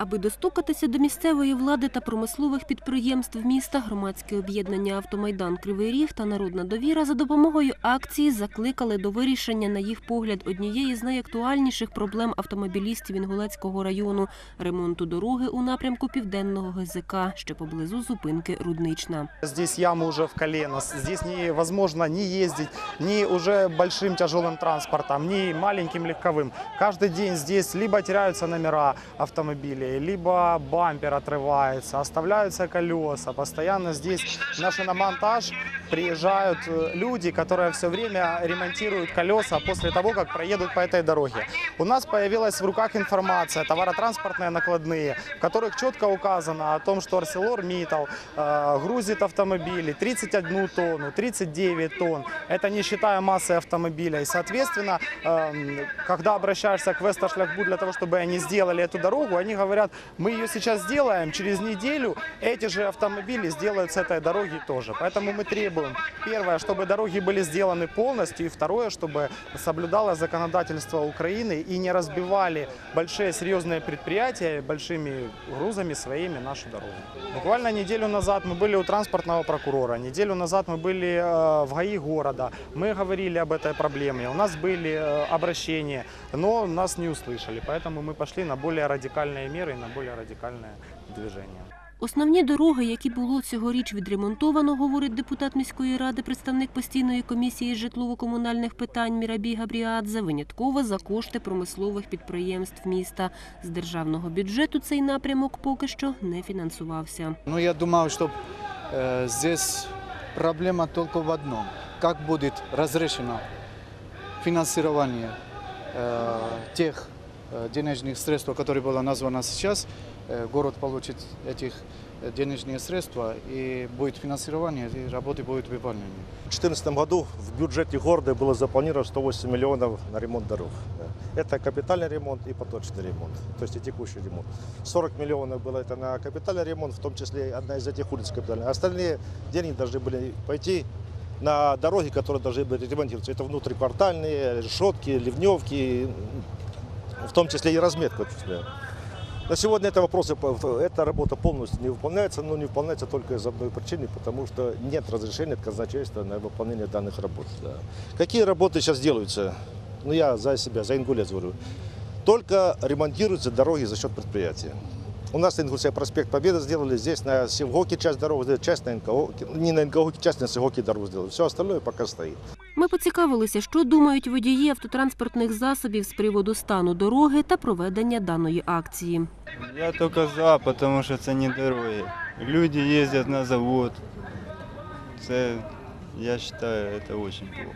Аби достукатися до місцевої влади та промислових підприємств міста, громадське об'єднання Автомайдан Кривий Ріг та Народна довіра за допомогою акції закликали до вирішення, на їх погляд, однієї з найактуальніших проблем автомобілістів Інгулецького району ремонту дороги у напрямку південного ГЗК, що поблизу зупинки Руднична. Здесь ямы уже в колено, здесь невозможно ни ездить, ни уже большим тяжелым транспортом, ни маленьким легковым. Каждый день здесь либо теряются номера автомобилей, либо бампер отрывается, оставляются колеса. Постоянно здесь на шиномонтаж приезжают э, люди, которые все время ремонтируют колеса после того, как проедут по этой дороге. У нас появилась в руках информация, товаротранспортные накладные, в которых четко указано о том, что Митал э, грузит автомобили 31 тонну, 39 тонн. Это не считая массы автомобиля. И, соответственно, эм, когда обращаешься к Весташляхбу для того, чтобы они сделали эту дорогу, они говорят, мы ее сейчас сделаем, через неделю эти же автомобили сделают с этой дороги тоже. Поэтому мы требуем, первое, чтобы дороги были сделаны полностью, и второе, чтобы соблюдалось законодательство Украины и не разбивали большие серьезные предприятия большими грузами своими нашу дорогу. Буквально неделю назад мы были у транспортного прокурора, неделю назад мы были э, в ГАИ города, мы говорили об этой проблеме, у нас были э, обращения, но нас не услышали, поэтому мы пошли на более радикальные меры и на более радикальное движение. Основні дороги, які було цьогоріч відремонтовано, говорить депутат міської ради, представник постійної комісії з житлово-комунальних питань Мірабій Габріадзе, винятково за кошти промислових підприємств міста. З державного бюджету цей напрямок поки що не фінансувався. Ну, я думаю, что э, здесь проблема только в одном. Как будет разрешено финансирование э, тех э, Денежных средств, которые было названо сейчас. Э, город получит этих э, денежные средства и будет финансирование, и работы будут выполнены. В 2014 году в бюджете города было запланировано 108 миллионов на ремонт дорог. Это капитальный ремонт и поточный ремонт, то есть и текущий ремонт. 40 миллионов было это на капитальный ремонт, в том числе одна из этих улиц капитальная. Остальные деньги должны были пойти на дороги, которые должны были ремонтироваться. Это внутриквартальные, решетки, ливневки, в том числе и разметка. Да. На сегодня это вопросы, эта работа полностью не выполняется, но не выполняется только из одной причины, потому что нет разрешения от казначейства на выполнение данных работ. да. Какие работы сейчас делаются? Ну, я за себя, за Ингулец говорю. Только ремонтируются дороги за счет предприятия. У нас на Ингульце проспект Победы сделали, здесь на Севгоке часть дорог сделали, часть на НКО, не на НКО, часть на Севгоке дорогу сделали. Все остальное пока стоит. Ми поцікавилися, що думають водії автотранспортних засобів з приводу стану дороги та проведення даної акції. Я только за, потому що це не дороги. Люди їздять на завод. Це, я вважаю, це дуже плохо.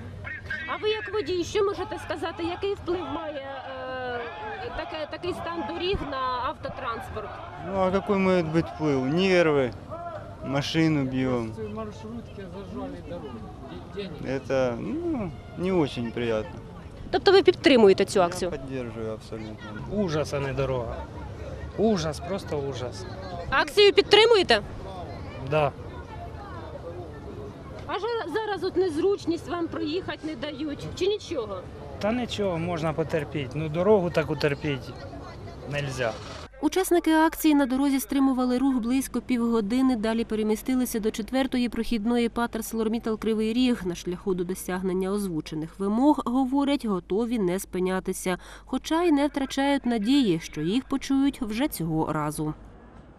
А ви як водій, що можете сказати, який вплив має е, таке, такий стан доріг на автотранспорт? Ну а какой может быть вплив? Нервы, машину бьем. маршрутки зажали дорогу. Это ну, не очень приятно. Тобто ви підтримуєте цю акцію? Я поддерживаю абсолютно. Ужас, а не дорога. Ужас, просто ужас. Акцію підтримуєте? Да. А жа- зараз от незручність вам проїхати не дають. Чи нічого? Та нічого, можна потерпіти. Ну дорогу таку терпіти нельзя. Учасники акції на дорозі стримували рух близько півгодини. Далі перемістилися до четвертої прохідної Патерслормітал Кривий Ріг. На шляху до досягнення озвучених вимог, говорять, готові не спинятися, хоча й не втрачають надії, що їх почують вже цього разу.